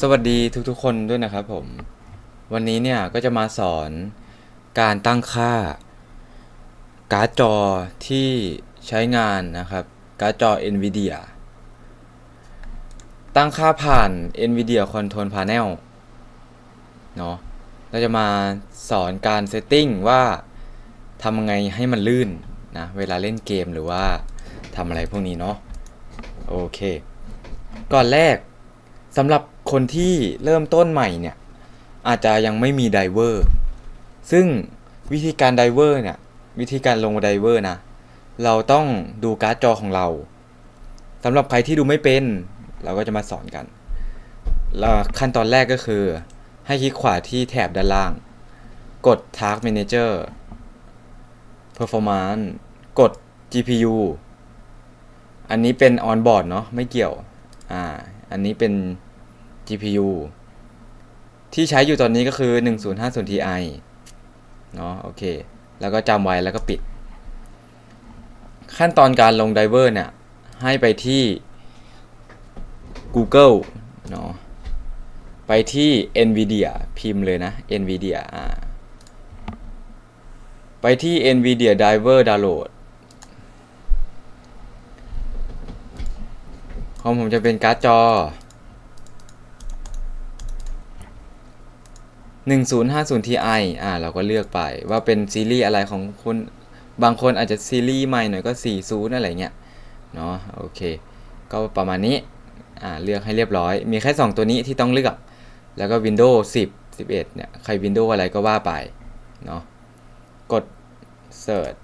สวัสดีทุกๆคนด้วยนะครับผม วันนี้เนี่ยก็จะมาสอนการตั้งค่า การ์ดจอที่ใช้งานนะครับ การ์ดจอ NVIDIA ตั้งค่าผ่าน NVIDIA Control Panel เนาะเราจะมาสอนการเซตติ้งว่าทำยังไงให้มันลื่นนะเวลาเล่นเกมหรือว่าทำอะไรพวกนี้เนาะโอเค ก่อนแรกสำหรับ คนที่เริ่มต้นใหม่เนี่ยอาจจะยังไม่มีไดเวอร์ซึ่งวิธีการไดเวอร์เนี่ยวิธีการลงไดเวอร์นะเราต้องดูการ์ดจอของเราสำหรับใครที่ดูไม่เป็น เราก็จะมาสอนกันแล้วขั้นตอนแรกก็คือ ให้คลิกขวาที่แถบด้านล่าง กด Task Manager Performance กด GPU อันนี้เป็น on board เนาะไม่เกี่ยว อ่า อันนี้เป็น GPU ที่ใช้อยู่ตอนนี้ก็คือ 1050 Ti เนาะโอเค แล้วก็จำไว้แล้วก็ปิด ขั้นตอนการลงไดเวอร์เนี่ย ให้ไปที่ Google เนาะไปที่ NVIDIA พิมพ์เลยนะ NVIDIA อ่าไปที่ NVIDIA Driver Download ของผมจะเป็นการ์ดจอ 1050 Ti อ่าเราก็เลือกไปว่าเป็นซีรีส์อะไรของคุณบางคนอาจจะซีรีส์ใหม่หน่อยก็ 40 อะไรเงี้ยเนาะโอเค ก็ประมาณนี้อ่าเลือกให้เรียบร้อย มีแค่ 2 ตัวนี้ที่ต้องเลือก แล้วก็ Windows 10 11เนี่ยใคร Windows อะไรก็ว่าไปเนาะกด Search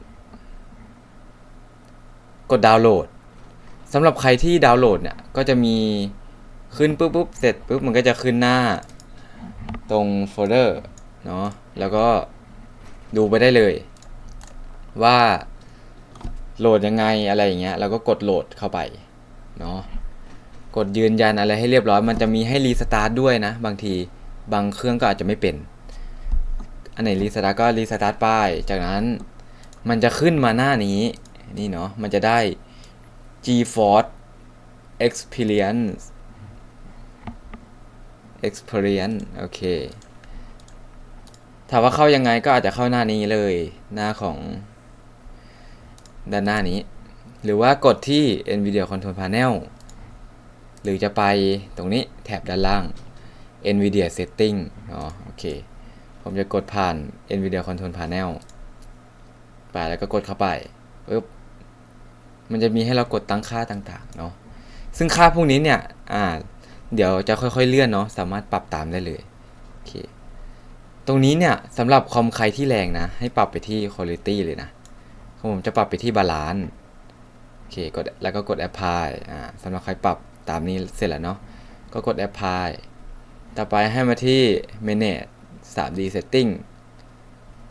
กดดาวน์โหลดสำหรับใครที่ดาวน์โหลดเนี่ยก็จะมีขึ้นปุ๊บปุ๊บเสร็จปุ๊บมันก็จะขึ้นหน้า ตรงโฟลเดอร์เนาะแล้วก็ดูไปได้เลย ว่าโหลดยังไงอะไรอย่างเงี้ยเราก็กดโหลดเข้าไปเนาะกดยืนยันอะไรให้เรียบร้อยมันจะมีให้รีสตาร์ทด้วยนะ บางทีบางเครื่องก็อาจจะไม่เป็น อันไหนรีสตาร์ทก็รีสตาร์ทไปจากนั้นมันจะขึ้นมาหน้านี้นี่เนาะมันจะได้ GeForce Experience experience โอเค ถามว่าเข้ายังไงก็อาจจะเข้าหน้านี้เลย หน้าของ ด้านหน้านี้ หรือว่ากดที่ NVIDIA Control Panel หรือจะไปตรงนี้แถบด้านล่าง NVIDIA Setting อ๋อโอเค ผมจะกดผ่าน NVIDIA Control Panel ไปแล้วก็กดเข้าไปปึ๊บมันจะมีให้เรากดตั้งค่าต่างๆ เนาะ ซึ่งค่าพวกนี้เนี่ย อ่า เดี๋ยวจะค่อยๆเลื่อนเนาะสามารถปรับตามได้เลยโอเคตรงนี้เนี่ยสำหรับคอมใครที่แรงนะ ให้ปรับไปที่ quality เลยนะของผมจะปรับไปที่ balance โอเคกดแล้วก็กด apply อ่าสำหรับใครปรับตามนี้เสร็จแล้วเนาะก็กด apply ต่อไปให้มาที่ manage 3D setting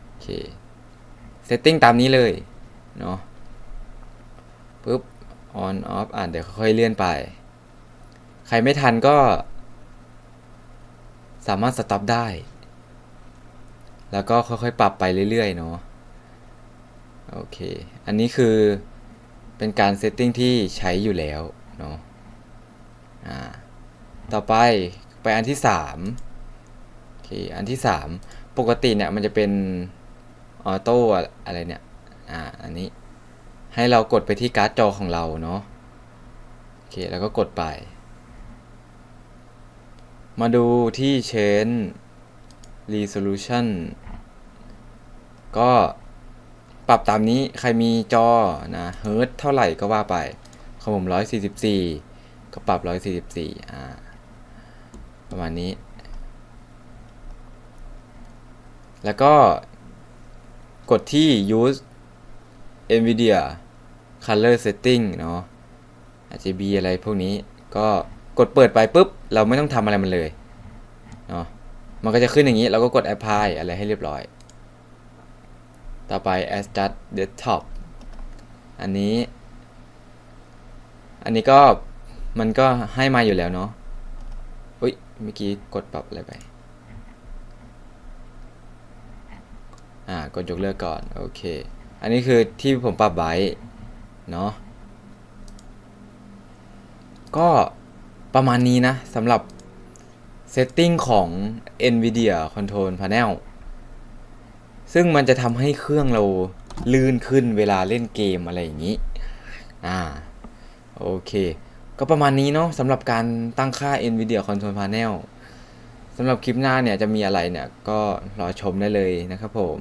โอเค setting ตามนี้เลยเนาะปุ๊บ on off อ่านเดี๋ยวค่อยเลื่อนไป ใครไม่ทันก็ สามารถสต็อปได้ แล้วก็ค่อยๆ ปรับไปเรื่อยๆ เนาะโอเค อันนี้คือเป็นการเซตติ้งที่ใช้อยู่แล้วเนาะอ่าต่อไปไปอันที่3โอเคอันที่ 3 ปกติเนี่ยมันจะเป็นออโต้อะไรเนี่ยอ่าอันนี้ให้เรากดไปที่การ์ดจอของเราเนาะโอเค แล้วก็กดไป มาดูที่ Change Resolution ก็ปรับตามนี้ใครมีจอนะเฮิร์ตเท่าไหร่ก็ว่าไปของผม144 ก็ปรับ 144อ่าประมาณนี้ แล้วก็กดที่ use NVIDIA Color Setting เนาะ RGB อะไรพวกนี้ก็ กดเปิดไปปุ๊บ เราไม่ต้องทำอะไรมันเลยเนาะมันก็จะขึ้นอย่างนี้ เราก็กด apply อะไรให้เรียบร้อย ต่อไป adjust desktop อันนี้ อันนี้ก็มันก็ให้มาอยู่แล้วเนาะอุ้ยเมื่อกี้กดปรับอะไรไป อ่า กดยกเลิกก่อน โอเค อันนี้คือที่ผมปรับไว้เนาะก็ ประมาณนี้นะสำหรับ setting ของ NVIDIA Control Panel ซึ่งมันจะทำให้เครื่องเราลื่นขึ้นเวลาเล่นเกมอะไรอย่างนี้ อ่า โอเค ก็ประมาณนี้เนาะสำหรับการตั้งค่า NVIDIA Control Panel สำหรับคลิปหน้าเนี่ยจะมีอะไรเนี่ยก็รอชมได้เลยนะครับผม